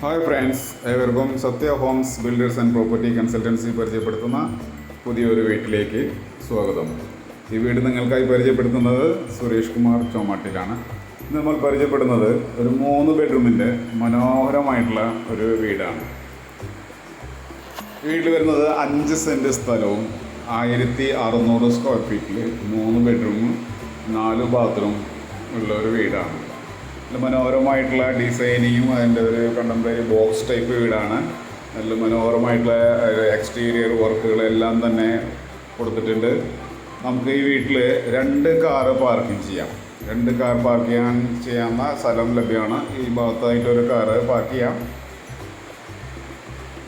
Hi friends ഏവർക്കും Satya homes builders and property consultancy പരിചയപ്പെടുത്തുന്ന പുതിയൊരു വീട്ടിലേക്ക് സ്വാഗതം. ഈ വീട് നിങ്ങൾക്കായി പരിചയപ്പെടുത്തുന്നത് സുരേഷ് കുമാർ ചോമാട്ടിലാണ്. ഇന്ന് നമ്മൾ പരിചയപ്പെടുന്നത് ഒരു മൂന്ന് ബെഡ്റൂമിന്റെ മനോഹരമായിട്ടുള്ള ഒരു വീടാണ്. വീട്ടിൽ വരുന്നത് അഞ്ച് സെന്റ് സ്ഥലവും ആയിരത്തി അറുന്നൂറ് സ്ക്വയർ ഫീറ്റിൽ മൂന്ന് ബെഡ്റൂമും നാല് ബാത്റൂം ഉള്ള ഒരു വീടാണ്. നല്ല മനോഹരമായിട്ടുള്ള ഡിസൈനിങ്ങും അതിന്റെ ഒരു കണ്ടംപററി ബോക്സ് ടൈപ്പ് വീടാണ്. നല്ല മനോഹരമായിട്ടുള്ള എക്സ്റ്റീരിയർ വർക്കുകളെല്ലാം തന്നെ കൊടുത്തിട്ടുണ്ട്. നമുക്ക് ഈ വീട്ടിൽ രണ്ട് കാറ് പാർക്കിംഗ് ചെയ്യാം. രണ്ട് കാർ പാർക്ക് ചെയ്യാൻ ചെയ്യാവുന്ന സ്ഥലം ലഭ്യമാണ്. ഈ ഭാഗത്തായിട്ട് ഒരു കാറ് പാർക്ക് ചെയ്യാം.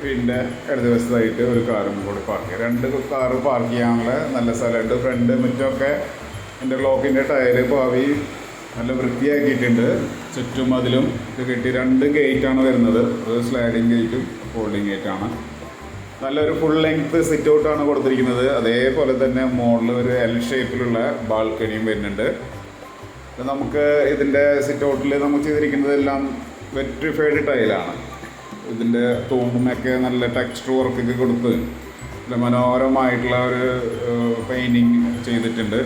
പിന്നെ ഇടത് വശത്തായിട്ട് ഒരു കാറും കൂടി പാർക്ക് ചെയ്യാം. രണ്ട് കാറ് പാർക്ക് ചെയ്യാനുള്ള നല്ല സ്ഥലമുണ്ട് ഫ്രണ്ട് മുറ്റമൊക്കെ ഇന്റർലോക്കിന്റെ ടയർ ഭാവി നല്ല വൃത്തിയാക്കിയിട്ടുണ്ട്. ചുറ്റും അതിലും ഇത് കെട്ടി രണ്ട് ഗേറ്റാണ് വരുന്നത്. ഒരു സ്ലൈഡിങ് ഗേറ്റും ഫോൾഡിങ് ഗേറ്റാണ് നല്ലൊരു ഫുൾ ലെങ്ത് സിറ്റ് ഔട്ടാണ് കൊടുത്തിരിക്കുന്നത്. അതേപോലെ തന്നെ മുകളിൽ ഒരു എൽ ഷേപ്പിലുള്ള ബാൽക്കണിയും വരുന്നുണ്ട്. നമുക്ക് ഇതിന്റെ സിറ്റ് ഔട്ടിൽ നമുക്ക് ചെയ്തിരിക്കുന്നതെല്ലാം വെട്രിഫൈഡ് ടൈലാണ് ഇതിന്റെ തൂമ്പുമൊക്കെ നല്ല ടെക്സ്റ്റർ വർക്കൊക്കെ കൊടുത്ത് നല്ല മനോഹരമായിട്ടുള്ള ഒരു പെയിന്റിങ് ചെയ്തിട്ടുണ്ട്.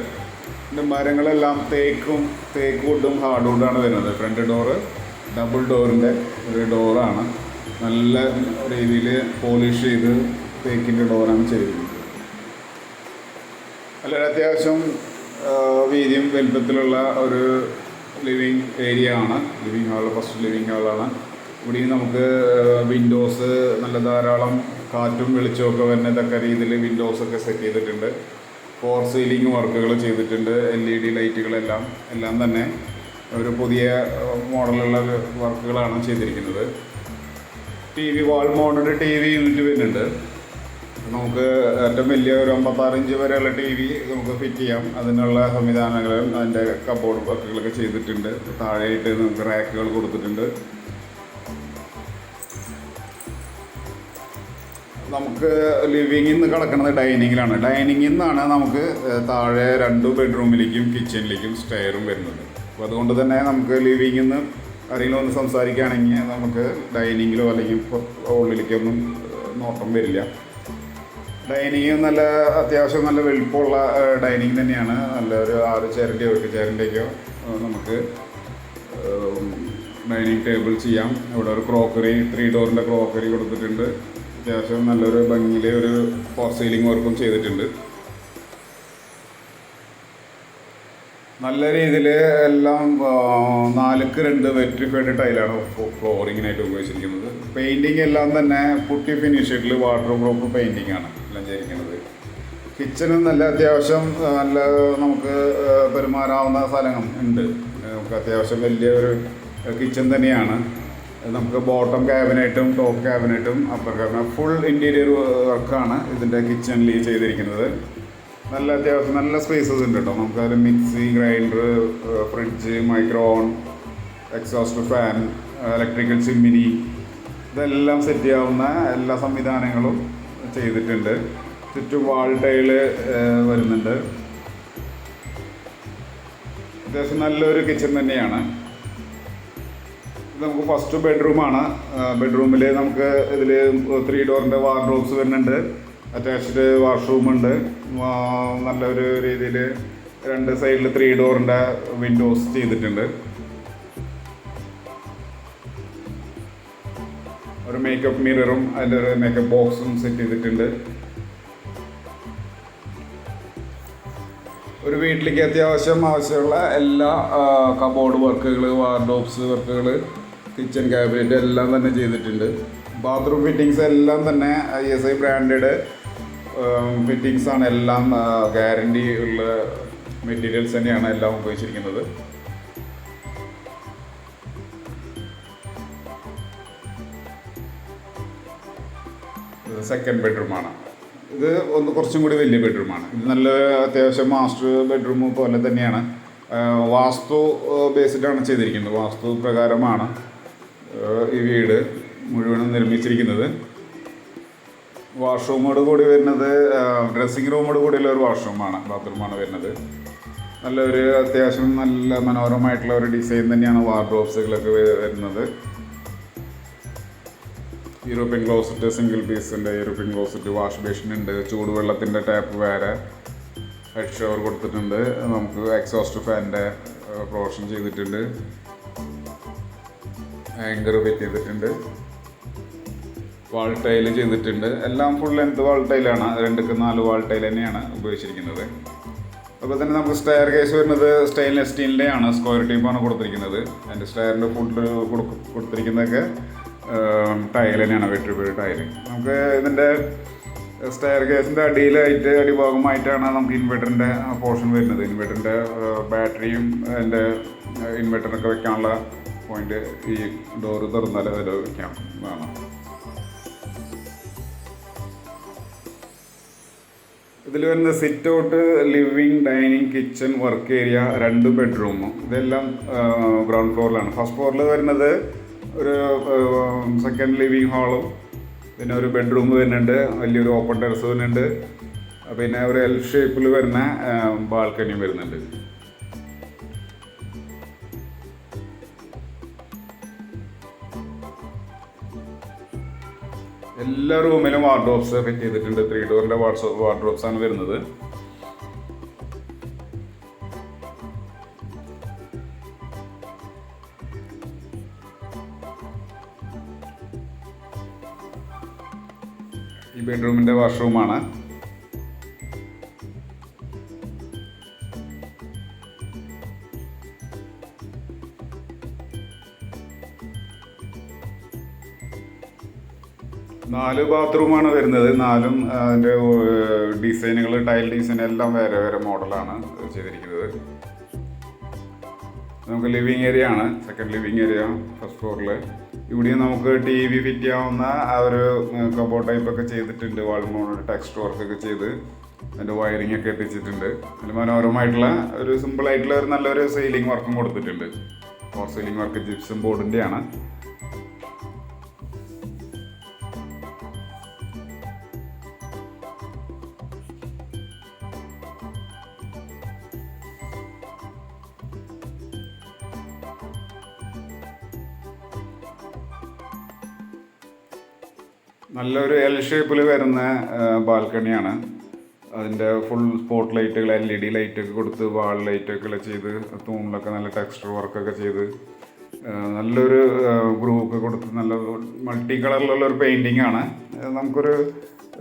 ഇതിന്റെ മരങ്ങളെല്ലാം തേക്കും തേക്ക് വുഡും ഹാർഡ് വുഡാണ് വരുന്നത്. ഫ്രണ്ട് ഡോറ് ഡബിൾ ഡോറിന്റെ ഒരു ഡോറാണ് നല്ല രീതിയിൽ പോളിഷ് ചെയ്ത് തേക്കിന്റെ ഡോറാണ് ചെയ്തിരിക്കുന്നത്. അല്ല അത്യാവശ്യം വീതിയും വലുപ്പത്തിലുള്ള ഒരു ലിവിങ് ഏരിയ ആണ്. ലിവിങ് ഹാൾ ഫസ്റ്റ് ലിവിങ് ഹാളാണ് ഇവിടെ നമുക്ക് വിൻഡോസ് നല്ല ധാരാളം കാറ്റും വെളിച്ചമൊക്കെ വരുന്നതൊക്കെ രീതിയിൽ വിൻഡോസൊക്കെ സെറ്റ് ചെയ്തിട്ടുണ്ട്. ഫോർ സീലിംഗ് വർക്കുകൾ ചെയ്തിട്ടുണ്ട് എൽ ഇ ഡി ലൈറ്റുകളെല്ലാം എല്ലാം തന്നെ ഒരു പുതിയ മോഡലുള്ള വർക്കുകളാണ് ചെയ്തിരിക്കുന്നത്. T V wall mounted T V unit വരുന്നുണ്ട്. നമുക്ക് ഏറ്റവും വലിയ ഒരു അമ്പത്താറ് ഇഞ്ച് വരെയുള്ള ടി വി നമുക്ക് ഫിറ്റ് ചെയ്യാം. അതിനുള്ള സംവിധാനങ്ങളും അതിന്റെ കബോർഡ് വർക്കുകളൊക്കെ ചെയ്തിട്ടുണ്ട്. താഴെയായിട്ട് നമുക്ക് റാക്കുകൾ കൊടുത്തിട്ടുണ്ട്. നമുക്ക് ലിവിങ്ങിൽ നിന്ന് കിടക്കുന്നത് ഡൈനിങ്ങിലാണ് ഡൈനിങ്ങിൽ നിന്നാണ് നമുക്ക് താഴെ രണ്ട് ബെഡ്റൂമിലേക്കും കിച്ചണിലേക്കും സ്റ്റെയറും വരുന്നത്. അപ്പോൾ അതുകൊണ്ട് തന്നെ നമുക്ക് ലിവിങ്ങിൽ നിന്ന് ആരെങ്കിലും ഒന്ന് സംസാരിക്കുകയാണെങ്കിൽ നമുക്ക് ഡൈനിങ്ങിലോ അല്ലെങ്കിൽ ഉള്ളിലേക്കൊന്നും നോട്ടം വരില്ല. ഡൈനിങ് നല്ല അത്യാവശ്യം നല്ല വലുപ്പമുള്ള ഡൈനിങ് തന്നെയാണ്. നല്ല ഒരു ആറ് ചേരന്റെയോ എട്ട് ചേരന്റെയൊക്കെയോ നമുക്ക് ഡൈനിങ് ടേബിൾ ചെയ്യാം. ഇവിടെ ഒരു ക്രോക്കറി ത്രീ ഡോറിന്റെ ക്രോക്കറി കൊടുത്തിട്ടുണ്ട്. അത്യാവശ്യം നല്ലൊരു ഭംഗിയിൽ ഒരു ഫോർ സീലിംഗ് വർക്കും ചെയ്തിട്ടുണ്ട്. നല്ല രീതിയിൽ എല്ലാം നാലുക്ക് രണ്ട് വെട്രിഫൈഡ് ടൈലാണ് ഫ്ലോറിങ്ങിനായിട്ട് ഉപയോഗിച്ചിരിക്കുന്നത്. പെയിന്റിങ് എല്ലാം തന്നെ പുട്ടി ഫിനിഷിൽ വാട്ടർ പ്രൂഫ് പെയിന്റിംഗ് ആണ് എല്ലാം ചെയ്തിരിക്കുന്നത്. കിച്ചണും നല്ല അത്യാവശ്യം നല്ല നമുക്ക് പെരുമാറാവുന്ന സ്ഥലങ്ങൾ ഉണ്ട്. നമുക്ക് അത്യാവശ്യം വലിയ ഒരു കിച്ചൺ തന്നെയാണ്. നമുക്ക് ബോട്ടം ക്യാബിനറ്റും ടോപ്പ് ക്യാബിനറ്റും അപ്പർ ക്യാബിനും ഫുൾ ഇന്റീരിയർ വർക്കാണ് ഇതിന്റെ കിച്ചണിൽ ചെയ്തിരിക്കുന്നത്. നല്ല അത്യാവശ്യം നല്ല സ്പേസസ് ഉണ്ട് കേട്ടോ നമുക്ക് അതിൽ mixie grinder fridge micro oven exhaust fan electrical chimney ഇതെല്ലാം സെറ്റ് ചെയ്യാവുന്ന എല്ലാ സംവിധാനങ്ങളും ചെയ്തിട്ടുണ്ട്. ചുറ്റും വാൾ ടൈൽ വരുന്നുണ്ട്. അത്യാവശ്യം നല്ലൊരു കിച്ചൺ തന്നെയാണ്. ഇത് നമുക്ക് ഫസ്റ്റ് ബെഡ്റൂമാണ് ബെഡ്റൂമിൽ നമുക്ക് ഇതിൽ ത്രീ ഡോറിന്റെ വാർഡ്രോബ്സ് വരുന്നുണ്ട്. അറ്റാച്ച്ഡ് വാഷ്റൂം ഉണ്ട്. നല്ലൊരു രീതിയിൽ രണ്ട് സൈഡിൽ ത്രീ ഡോറിന്റെ വിൻഡോസ് ചെയ്തിട്ടുണ്ട്. ഒരു മേക്കപ്പ് മിററും അതിന്റെ ഒരു മേക്കപ്പ് ബോക്സും സെറ്റ് ചെയ്തിട്ടുണ്ട്. ഒരു വീട്ടിലേക്ക് അത്യാവശ്യം ആവശ്യമുള്ള എല്ലാ കബോർഡ് വർക്കുകൾ വാർഡോബ്സ് വർക്കുകൾ കിച്ചൺ ക്യാബിനറ്റ് എല്ലാം തന്നെ ചെയ്തിട്ടുണ്ട്. ബാത്റൂം ഫിറ്റിങ്സ് എല്ലാം തന്നെ I S I branded fittings ആണ് എല്ലാം ഗ്യാരണ്ടി ഉള്ള മെറ്റീരിയൽസ് തന്നെയാണ് എല്ലാം ഉപയോഗിച്ചിരിക്കുന്നത്. സെക്കൻഡ് ബെഡ്റൂമാണ് ഇത് ഒന്ന് കുറച്ചും കൂടി വലിയ ബെഡ്റൂമാണ് ഇത് നല്ല അത്യാവശ്യം മാസ്റ്റർ ബെഡ്റൂം പോലെ തന്നെയാണ്. വാസ്തു ബേസ്ഡാണ് ചെയ്തിരിക്കുന്നത്. വാസ്തു പ്രകാരമാണ്. ഈ വീട് മുഴുവനും നിർമ്മിച്ചിരിക്കുന്നത്. വാഷ്റൂമോട് കൂടി വരുന്നത് ഡ്രസ്സിംഗ് റൂമോട് കൂടിയുള്ള ഒരു വാഷ്റൂമാണ് ബാത്റൂമാണ് വരുന്നത്. നല്ലൊരു അത്യാവശ്യം നല്ല മനോഹരമായിട്ടുള്ള ഒരു ഡിസൈൻ തന്നെയാണ് വാർഡ്രോബ്സുകളൊക്കെ വരുന്നത്. യൂറോപ്യൻ ക്ലോസറ്റ് സിംഗിൾ പീസിന്റെ യൂറോപ്യൻ ക്ലോസറ്റ് വാഷ് ബേസിൻ ഉണ്ട് ചൂടുവെള്ളത്തിന്റെ ടാപ്പ് വേറെ ഹെഡ് ഷവർ കൊടുത്തിട്ടുണ്ട് നമുക്ക് എക്സോസ്റ്റ് ഫാനിന്റെ പ്രൊവിഷൻ ചെയ്തിട്ടുണ്ട്. ആങ്കർ ഫിറ്റ് ചെയ്തിട്ടുണ്ട്. വാൾ ടൈൽ ചെയ്തിട്ടുണ്ട്. എല്ലാം ഫുൾ ലെങ്ത് വാൾട്ടൈലാണ് ടൈലാണ് നാല് വാൾട്ടൈൽ ടൈൽ തന്നെയാണ് ഉപയോഗിച്ചിരിക്കുന്നത്. അപ്പോൾ തന്നെ നമുക്ക് സ്റ്റയർ കേസ് വരുന്നത് സ്റ്റെയിൻലെസ് സ്റ്റീലിന്റെ ആണ് സ്ക്വയർ ടീപ്പാണ് കൊടുത്തിരിക്കുന്നത്. അതിന്റെ സ്റ്റയറിന്റെ ഫുഡ് കൊടുത്തിരിക്കുന്നതൊക്കെ ടൈൽ തന്നെയാണ്. വെട്ടിപ്പേര് ടൈൽ നമുക്ക് ഇതിന്റെ സ്റ്റയർ കേസിന്റെ അടിയിലായിട്ട് അടിഭാഗമായിട്ടാണ് നമുക്ക് ഇൻവെർട്ടറിന്റെ പോർഷൻ വരുന്നത്. ഇൻവെർട്ടറിന്റെ ബാറ്ററിയും അതിന്റെ ഇൻവെർട്ടറൊക്കെ വെക്കാനുള്ള പോയിന്റ് ഈ ഡോറ് തുറന്നാൽ വില വയ്ക്കാം എന്നാണ് ഇതിൽ വരുന്ന sit out living dining kitchen work area രണ്ട് ബെഡ്റൂം ഇതെല്ലാം ഗ്രൗണ്ട് ഫ്ലോറിലാണ് ഫസ്റ്റ് ഫ്ലോറിൽ വരുന്നത് ഒരു സെക്കൻഡ് ലിവിങ് ഹാളും പിന്നെ ഒരു ബെഡ്റൂം വരുന്നുണ്ട്. വലിയൊരു ഓപ്പൺ ടെറസ് വരുന്നുണ്ട്. പിന്നെ ഒരു എൽ ഷേപ്പിൽ വരുന്ന ബാൽക്കണിയും വരുന്നുണ്ട്. എല്ലാ റൂമിലും വാർഡ്രോബ്സ് ഫിറ്റ് ചെയ്തിട്ടുണ്ട്. ത്രീ ഡോറിന്റെ വാർഡ്രോബ്സ് ആണ് വരുന്നത്. ഈ ബെഡ്റൂമിന്റെ വാഷ്റൂമാണ് നാല് ബാത്റൂമാണ് വരുന്നത്. നാലും അതിന്റെ ഡിസൈനുകൾ ടൈൽ ഡിസൈൻ എല്ലാം വേറെ വേറെ മോഡലാണ് ചെയ്തിരിക്കുന്നത്. നമുക്ക് ലിവിങ് ഏരിയ ആണ്. സെക്കൻഡ് ലിവിങ് ഏരിയ ഫസ്റ്റ് ഫ്ലോറിൽ ഇവിടെ നമുക്ക് ടി വി ഫിറ്റ് ചെയ്യാവുന്ന ആ ഒരു കബോർഡ് ടൈപ്പ് ഒക്കെ ചെയ്തിട്ടുണ്ട്. വാൾ മോഡ് ടെക്സ്റ്റ് വർക്ക് ഒക്കെ ചെയ്ത് അതിന്റെ വയറിംഗ് ഒക്കെ എത്തിച്ചിട്ടുണ്ട്. അതിൽ മനോഹരമായിട്ടുള്ള ഒരു സിമ്പിളായിട്ടുള്ള ഒരു നല്ലൊരു സെയിലിംഗ് വർക്കും കൊടുത്തിട്ടുണ്ട്. ഫോർ സെയിലിംഗ് വർക്ക് ജിപ്സും ബോർഡിന്റെ നല്ലൊരു എൽ ഷേപ്പിൽ വരുന്ന ബാൽക്കണിയാണ്. അതിന്റെ ഫുൾ സ്പോട്ട് ലൈറ്റുകൾ എൽ ഇ ഡി ലൈറ്റൊക്കെ കൊടുത്ത് വാൾ ലൈറ്റൊക്കെ ചെയ്ത് തൂണിലൊക്കെ നല്ല ടെക്സ്ചർ വർക്കൊക്കെ ചെയ്ത് നല്ലൊരു ഗ്രൂപ്പ് കൊടുത്ത് നല്ല മൾട്ടി കളറിലുള്ള ഒരു പെയിന്റിംഗ് ആണ് നമുക്കൊരു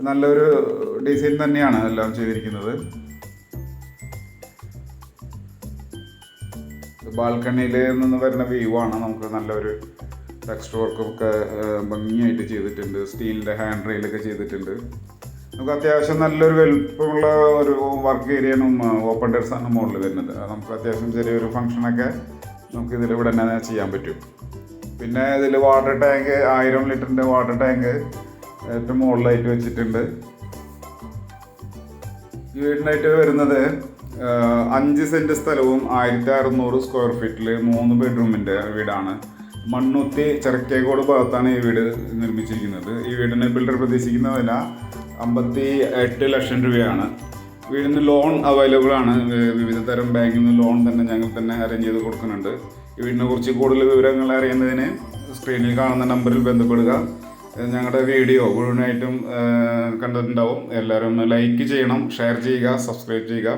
നല്ലൊരു ഡിസൈൻ തന്നെയാണ് എല്ലാം ചെയ്തിരിക്കുന്നത്. ബാൽക്കണിയിൽ നിന്ന് വരുന്ന വ്യൂ ആണ് നമുക്ക് നല്ലൊരു ടെക്സ്റ്റ് വർക്കൊക്കെ ഭംഗിയായിട്ട് ചെയ്തിട്ടുണ്ട്. സ്റ്റീലിന്റെ ഹാൻഡ് റെയിലൊക്കെ ചെയ്തിട്ടുണ്ട്. നമുക്ക് അത്യാവശ്യം നല്ലൊരു വലുപ്പമുള്ള ഒരു വർക്ക് ഏരിയയാണ് ഓപ്പൺ ടെറസ് ആണ് മുകളിൽ വരുന്നത്. നമുക്ക് അത്യാവശ്യം ചെറിയൊരു ഫംഗ്ഷനൊക്കെ നമുക്ക് ഇതിൽ ഇവിടെ തന്നെ ചെയ്യാൻ പറ്റും. പിന്നെ ഇതിൽ വാട്ടർ ടാങ്ക് ആയിരം ലിറ്ററിന്റെ വാട്ടർ ടാങ്ക് ഏറ്റവും മുകളിലായിട്ട് വെച്ചിട്ടുണ്ട്. ഈ വീടിനായിട്ട് വരുന്നത് അഞ്ച് സെന്റ് സ്ഥലവും ആയിരത്തി അറുന്നൂറ് സ്ക്വയർ ഫീറ്റിൽ മൂന്ന് ബെഡ്റൂമിന്റെ വീടാണ്. മണ്ണുത്തി ചെറക്കേക്കോട് ഭാഗത്താണ് ഈ വീട് നിർമ്മിച്ചിരിക്കുന്നത്. ഈ വീടിന് ബിൽഡർ പ്രതീക്ഷിക്കുന്ന വില അമ്പത്തി എട്ട് ലക്ഷം രൂപയാണ്. വീടിന് ലോൺ അവൈലബിൾ ആണ്. വിവിധ തരം ബാങ്കിൽ നിന്ന് ലോൺ തന്നെ ഞങ്ങൾ തന്നെ അറേഞ്ച് ചെയ്ത് കൊടുക്കുന്നുണ്ട്. ഈ വീടിനെ കുറിച്ച് കൂടുതൽ വിവരങ്ങൾ അറിയുന്നതിന് സ്ക്രീനിൽ കാണുന്ന നമ്പറിൽ ബന്ധപ്പെടുക. ഞങ്ങളുടെ വീഡിയോ മുഴുവനായിട്ടും കണ്ടിട്ടുണ്ടാവും. എല്ലാവരും ഒന്ന് ലൈക്ക് ചെയ്യണം ഷെയർ ചെയ്യുക സബ്സ്ക്രൈബ് ചെയ്യുക.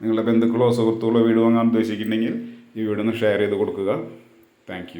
നിങ്ങളുടെ ബന്ധുക്കളോ സുഹൃത്തുക്കളോ വീട് വാങ്ങാൻ ഉദ്ദേശിക്കുന്നുണ്ടെങ്കിൽ ഈ വീടൊന്ന് ഷെയർ ചെയ്ത് കൊടുക്കുക. താങ്ക്